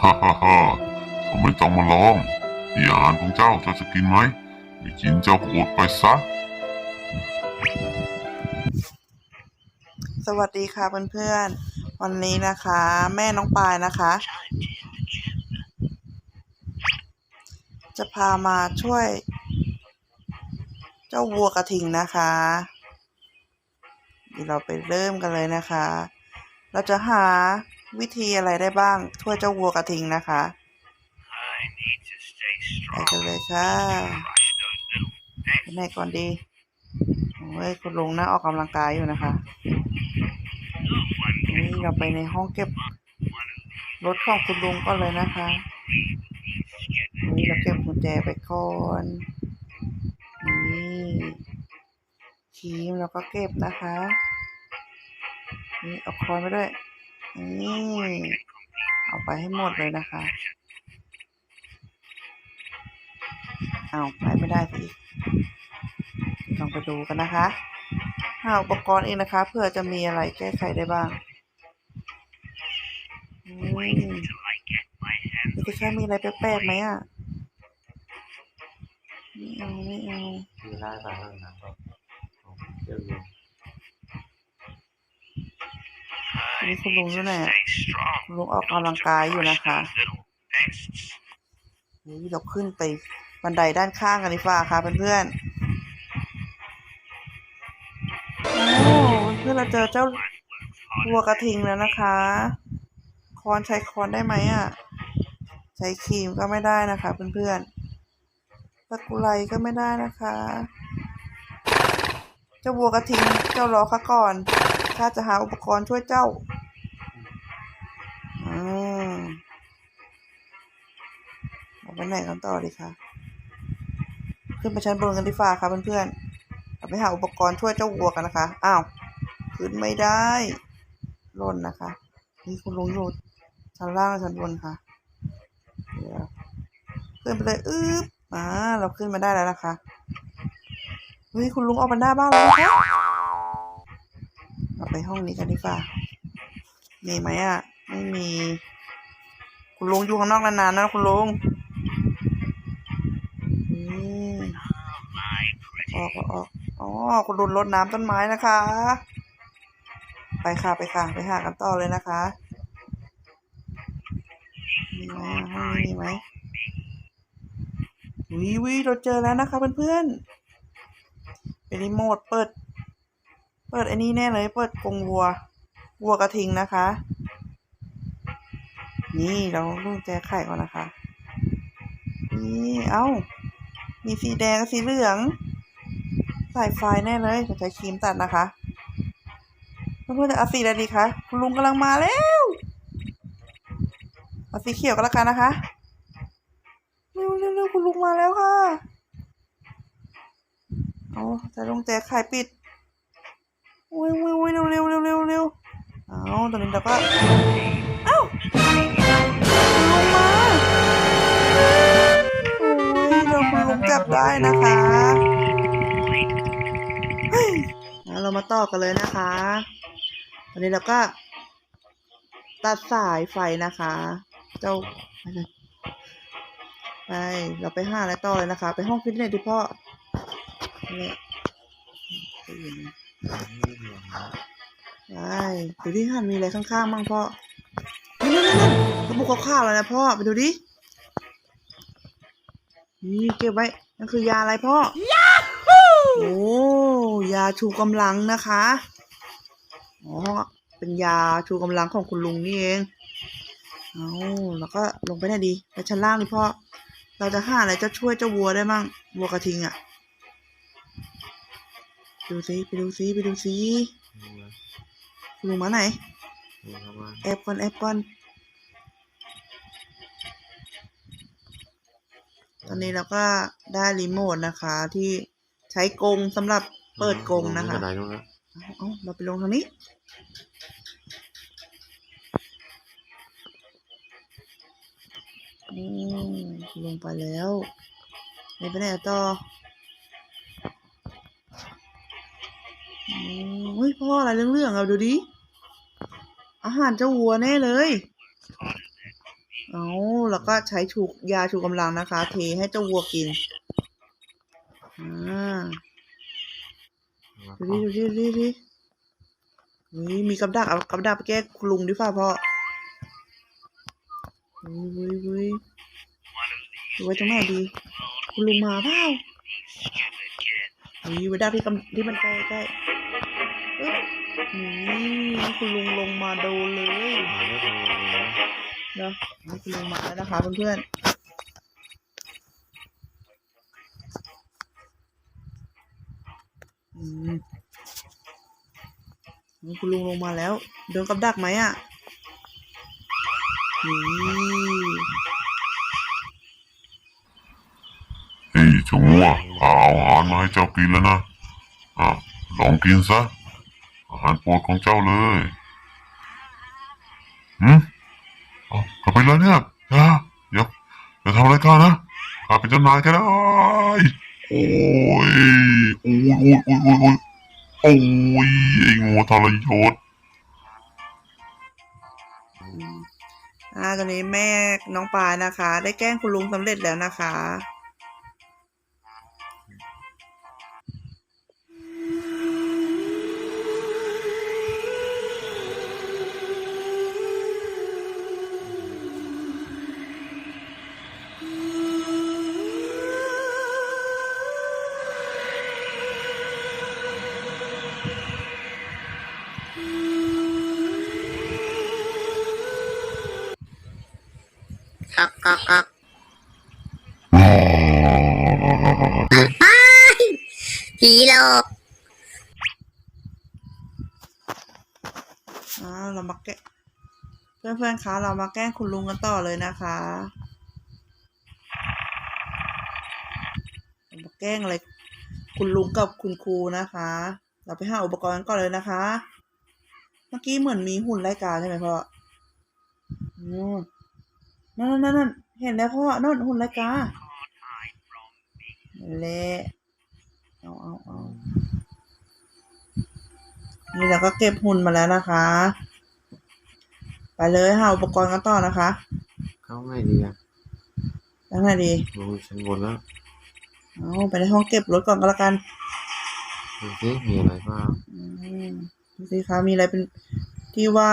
ฮ่าฮ่าฮ่าทำไมต้องมาลองนี่อาหารของเจ้าเจ้าจะกินไหมไม่กินเจ้าก็อดไปซะ สวัสดีค่ะเพื่อนๆ วันนี้นะคะ แม่น้องปายนะคะ จะพามาช่วย เจ้าวัวกระทิงนะคะเดี๋ยวเราไปเริ่มกันเลยนะคะ เราจะหา วิธีอะไรได้บ้างช่วยเจ้าวัวกระทิงนะคะ I need to stay ไป strong. กันเลยค่ะ Crush those little ไปไหนก่อนดีโอ้ยคุณลุงน่าออกกำลังกายอยู่นะคะ นี่เราไปในห้องเก็บรถของคุณลุงก่อนเลยนะคะ นี่เราเก็บกุญแจไปก่อน นี่ครีมเราก็เก็บนะคะ นี่เอาคอนไปด้วย นี่เอาไปให้หมดเลยนะคะ เอาไปไม่ได้สิลองไปดูกันนะคะหาอุปกรณ์เองนะคะ เพื่อจะมีอะไรแก้ไขได้บ้างอืม till I get my hands นี่จะแค่มีอะไรแปลกๆไหมอะไม่เอาไม่เอามีไล่ไปแล้วนะครับเดี๋ยว อยู่ I Ini need belum to na eh. stay strong. คุณลุงออกกำลังกายอยู่นะคะ Those little pests. นี่เราขึ้นไปบันไดด้านข้างกันดีกว่าค่ะเพื่อนๆโอ้เพื่อนเราเจอเจ้าวัวกระทิงแล้วนะคะคอนใช้คอนได้ไหมอะ ใช้ครีมก็ไม่ได้นะคะ เพื่อนๆตะกุไลก็ไม่ได้นะคะ เจ้าวัวกระทิงเจ้ารอข้าก่อน ข้าจะหาอุปกรณ์ช่วยเจ้าอืมาไปไหนกันต่อดีคะขึ้นไปชั้นบนกันดีฟ้าค่ะเพื่อนๆเราไปหาอุปกรณ์ช่วยเจ้าวัวกันนะคะ อ้าว ขึ้นไม่ได้ล่นนะคะ นี่คุณลุงอยู่ชั้นล่างชั้นบนค่ะเดี๋ยวขึ้นไปเลยอึ๊บอ่าเราขึ้นมาได้แล้วนะคะเฮ้ยคุณลุงออกมาหน้าบ้านแล้วนะคะ ไปห้องนี้กันดีฟ้ามีไหมอะ ไม่มี คุณลุงอยู่ข้างนอกนานๆนะคุณลุงออกออกออกอ๋อ คุณลุงรดน้ำต้นไม้นะคะ ไปค่ะไปค่ะ ไปหากันต่อเลยนะคะ มีไหมอะห้องนี้มีไหมวิวิเราเจอแล้วนะคะเพื่อนๆเป็นรีโมทเปิด เปิดอ้นี่แน่เลย เปิดกรงวัว วัวกระทิงนะคะ นี่เราลูกแจไข่ก่อนนะคะ นี่เอ้า มีสีแดงสีเหลือง ใสายไฟแน่เลยจะใช้ครีมตัดนะคะเพื่อนๆจะเอาสีอะไรดีคะคุณลุงกำลังมาแล้วเอาสีเขียวก็แล้วกันนะคะเร็วเร็วเร็วคุณลุงมาแล้วค่ะเอาจะลงแจไข่ปิด อุ้ยอุ้ยอุ้ยเร็วเร็วเร็วเร็วเร็วเอาตอนนี้เราก็เอ้าลงมาโอ้ยเราคุณลุงจับได้นะคะเฮ้ยงั้นเรามาต่อกันเลยนะคะตอนนี้เราก็ ตัดสายไฟนะคะ เจ้าไปเราไปห้าอะไรต่อเลยนะคะ ไปห้องฟิตเนสดิพ่อนี่อเนี่นี่ ไปดูดิหันมีอะไรข้างๆบ้างพ่อนี่นั่นนั่นกระปุกข้าวๆแล้วนะพ่อไปดูดิ นี่เก็บไว้ นั่นคือยาอะไรพ่อโอ้ยาชูกำลังนะคะ อ๋อ เป็นยาชูกำลังของคุณลุงนี่เอง เอาแล้วก็ลงไปไหนดี ไปชั้นล่างนี่พ่อ เราจะหาอะไรจะช่วยเจ้าวัวได้มั่งวัวกระทิงอะ่ะ ดูซิไปดูซิไปดูซิดูนะคุณลุงมาไหนดูครับว่าแอบก่อนแอบก่อนตอนนี้เราก็ได้รีโมทนะคะ ที่ใช้กรงสำหรับเปิดกรงนะคะกระไดนู่นนะเอาเอาเราไปลงทางนี้อืมลงไปแล้วไม่ไปไหนต่อ เฮ้ยพ่ออะไรเรื่องๆเอาดูดิ อาหารเจ้าวัวแน่เลย เอาแล้วก็ใช้ชูยาชูกำลังนะคะ เทให้เจ้าวัวกิน อ่า ดูดิดูดิดูดิดูดินี่มีกับดักเอากับดักไปแก้คุณลุงดิฟ้าพ่อวุ้ยวุ้ยวุ้ย One of these ดูไว้ตรงไหนดี คุณลุงมาเปล่า stupid kid. นี่ไว้ด้านที่กำที่มันใกล้ใกล้ นี่คุณลุงลงมาโดนเลยมาได้ทำงานเลยนะเนาะนี่คุณลุงมาแล้วนะคะเพื่อนๆอืมนี่คุณลุงลงมาแล้วโดนกับดักไหมอะนี่เฮ้ยเจ้างัวข้าเอาอาหารมาให้เจ้ากินแล้วนะอะลองกินซะอา หารโปรดของเจ้าเลยหืมเอากลับไปแล้วเนี่ยอย่าอย่าอย่าทำอะไรกันนะข้าเป็นเจ้านายก็ได้โอ้ยโอ้ยโอ้ยโอ้ยโอ้ยโอ้ยไอ้งูทรยศอ่าตอนนี้แม่น้องปานะคะ ได้แกล้งคุณลุงสำเร็จแล้วนะคะ กักกักกักผีหลอกอ่าเรามาแกล้งเพื่อนๆคะเรามาแกล้งคุณลุงกันต่อเลยนะคะเรามาแกล้งอะไรคุณลุงกับคุณครูนะคะ เราไปหาอุปกรณ์กันก่อนเลยนะคะ เมื่อกี้เหมือนมีหุ่นไล่กาใช่ไหมพ่อนู่น นั่นนั่นนั่นเห็นแล้วพ่อนั่นหุ่นไล่กา Can't hide from me. เละเอาเอาเอานี่เราก็เก็บหุ่นมาแล้วนะคะ ไปเลยหาอุปกรณ์กันต่อนะคะ เข้าไงดีอะแล้วไงดีลงชั้นบนแล้วเอาไปในห้องเก็บรถก่อนก็แล้วกันดูสิมีอะไรบ้างอืมดูสิคะมีอะไรเป็นที่ว่า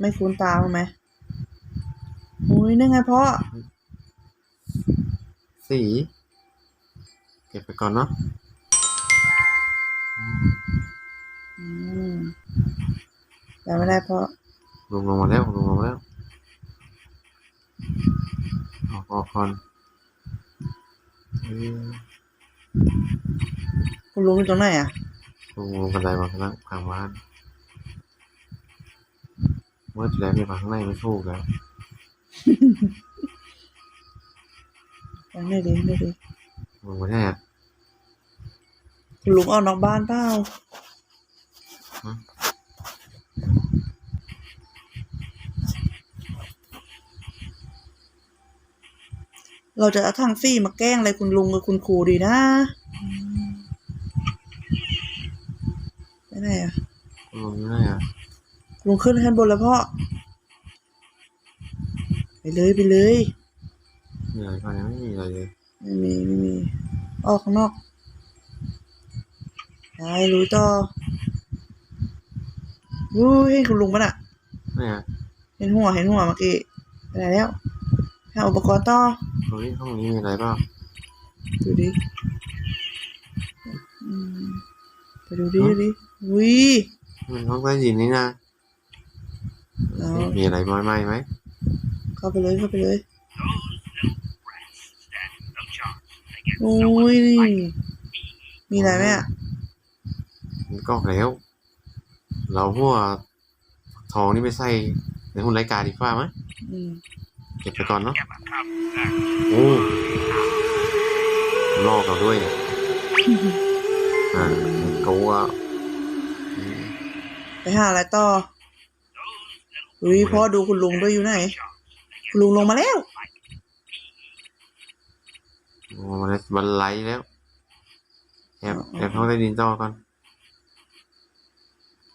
ไม่คุ้นตาบ้างไหม อุ้ยนี่ไงพ่อ สี เก็บไปก่อนเนาะอืมอืมแต่ไม่ได้พ่อลงลงมาแล้วลงลงมาแล้ว ออกออกก่อนเออคุณลุงอยู่ตรงไหนอะลงลงกันไดมาข้างล่างข้างบ้านเมื่อที่แล้วไปข้างในไม่ถูกแล้ว ตรงไหนดีไม่ดีลงมาแน่คุณลุงออกนอกบ้านเปล่าฮะเราจะเอาถังซี่มาแกล้งอะไรคุณลุงกับคุณครูดีนะไปไหนอะลงไม่ได้อะลุงขึ้นขั้นบนแล้วพ่อไป เลยไปเลยมีอะไรบ้างเนี่ยไม่มีอะไรเลยไม่มีไม่มีออกข้างนอกไปลุยต่อวู้ยเห็นคุณลุงปะน่ะเนี่ยเห็นหัวเห็นหัวเมื่อกี้ไปไหนแล้วหาอุปกรณ์ต่อตรงนี้ห้องนี้มีอะไรบ้างดูดิอืมไปดูดิดูดิวิมันห้องใต้ดินนี่นะเอามีอะไรบ้างไหมไหม เข้าไปเลยเข้าไปเลย Those little brats stand no chance against โอ้ someone ย like มีอะไรไหมอะมันก็แล้ว เราพวกทองนี่ไปใส่ในหุ้นรายการดีกว่าไหมอืมเก็บไปก่อนเนาะ Never come back. โอ้ลอกเราด้วยเนี่ยอ่าเขาว่าไปหาอะไรต่ออุ้ยพ่อดูคุณลุงด้วยอยู่ไหนคุณ ลุงลงมาแล้วมันมันไหลแล้วแอบแอบห้องใต้ดินต่อก่อน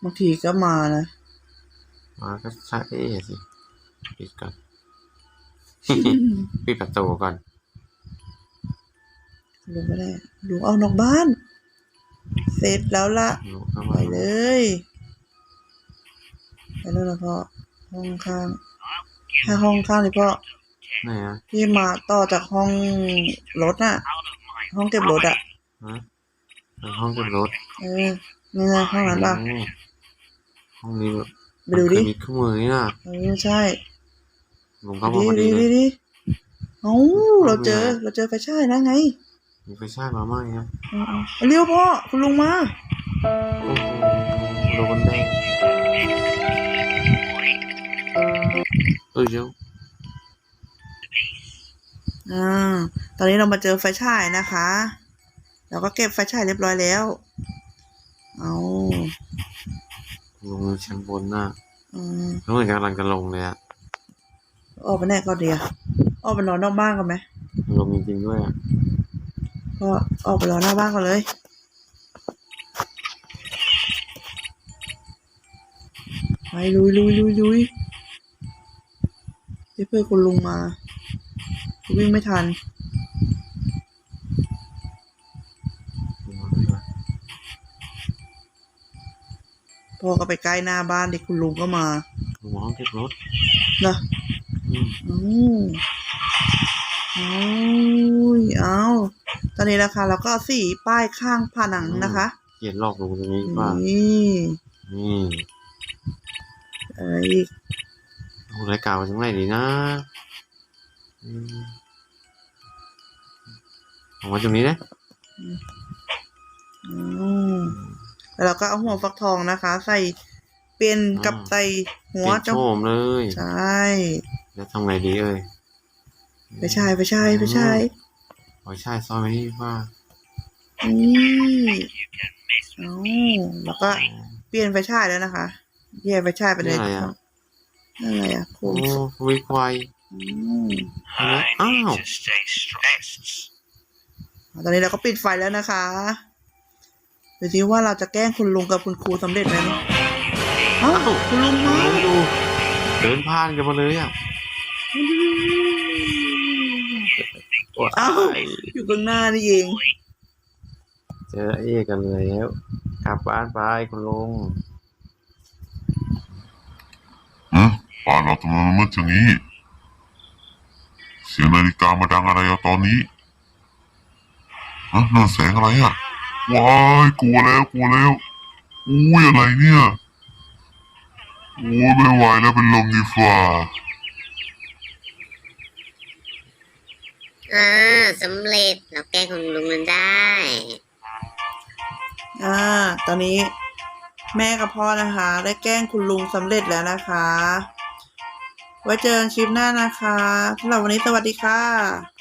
บางทีก็มานะ มาก็ใช่สิปิดก่อน ปิดประตูก่อนลุงไม่ได้ลุงเอานอกบ้าน เสร็จแล้วละลุกเข้าไปมาเลย ไปเลยนะพ่อห้องข้าง ถ้าห้องข้างนี่พ่อไหนอะที่มาต่อจากห้องรถน่ะ Out of my ห้องเก็บรถอะฮะเป็นห้องเก็บรถเออนี่ไงห้องนั้นป่ะโอ้ห้องนี้แบบไปดูดิมันเคยมีเครื่องมือนี่นะเออใช่ลุงเข้ามาพอดีดีดีเลดียดีเอ้าเราเจอไม่เป็นไรเราเจอไฟฉายนะไง มีไฟฉายมาไหมครับเอาเอาเร็วพ่อ คุณลุงมาโอ้โหโดนแดง เออเดี๋ยวอ่าตอนนี้เรามาเจอไฟฉายนะคะ เราก็เก็บไฟฉายเรียบร้อยแล้ว เอาลงชั้นบนน่ะอืมแล้วเหมือนกำลังจะลงเลยอะออกไปไหนก่อนเดียวออกไปนอนนอกบ้านก่อนไหมลงจริงๆด้วยอะก็ออกไปรอหน้าบ้านก่อนเลยไปลุยลุยลุยลุย เดี๋ยวเพื่อนคุณลุงมาวิ่งไม่ทันพอก็ไปใกล้หน้าบ้านเด็กคุณลุงก็มาลงมาห้องเก็บรถนะอืมอืมเอาเอาตอนนี้นะคะเราก็เอาสีป้ายข้างผนังนะคะเขียนหลอกลงตรงนี้ว่านี่นี่อะไรอีก เอารายการมาจากไหนดีนะอืมเอามาตรงนี้นะอืมแล้วเราก็เอาหัวฟักทองนะคะ ใส่เปลี่ยนกับใส่หัวเปลี่ยนเจ้าโฉมเลย ใช่ แล้วทำไงดีเอ่ยไปใช่ไปใช่ไปใช่โอ้ยใช่ซ่อนไว้นี่ว่านี่ you can miss เอาแล้วก็เปลี่ยนไฟฉายแล้วนะคะเปลี่ยนไฟฉายไปเลยนี่ อะไรอะอะไรอะโคโอ้มวิควายอืม I Ow. need to stay stressed. ตอนนี้เราก็ปิดไฟแล้วนะคะดูสิว่าเราจะแกล้งคุณลุงกับคุณครูสำเร็จไหมเอ้าคุณลุงมาดูเดินผ่านกันมาเลยอะเอ้าอยู่ข้างหน้านี่เอง เจอเอกกันแล้ว กลับบ้านไปคุณลุง ฮะบ้านเราทำไมมันมืดอย่างนี้ เสียงนาฬิกามาดังอะไรอะตอนนี้ฮะนั่นแสงอะไรอะว้ายกลัวแล้วกลัวแล้วอุ้ยอะไรเนี่ยโอ้ยไม่ไหวแล้วเป็นลมดีฟ้าอ่าสำเร็จเราแกล้งคุณลุงมันได้ อ่า ตอนนี้แม่กับพ่อนะคะ ได้แกล้งคุณลุงสำเร็จแล้วนะคะ ไว้เจอกันคลิปหน้านะคะสำหรับวันนี้สวัสดีค่ะ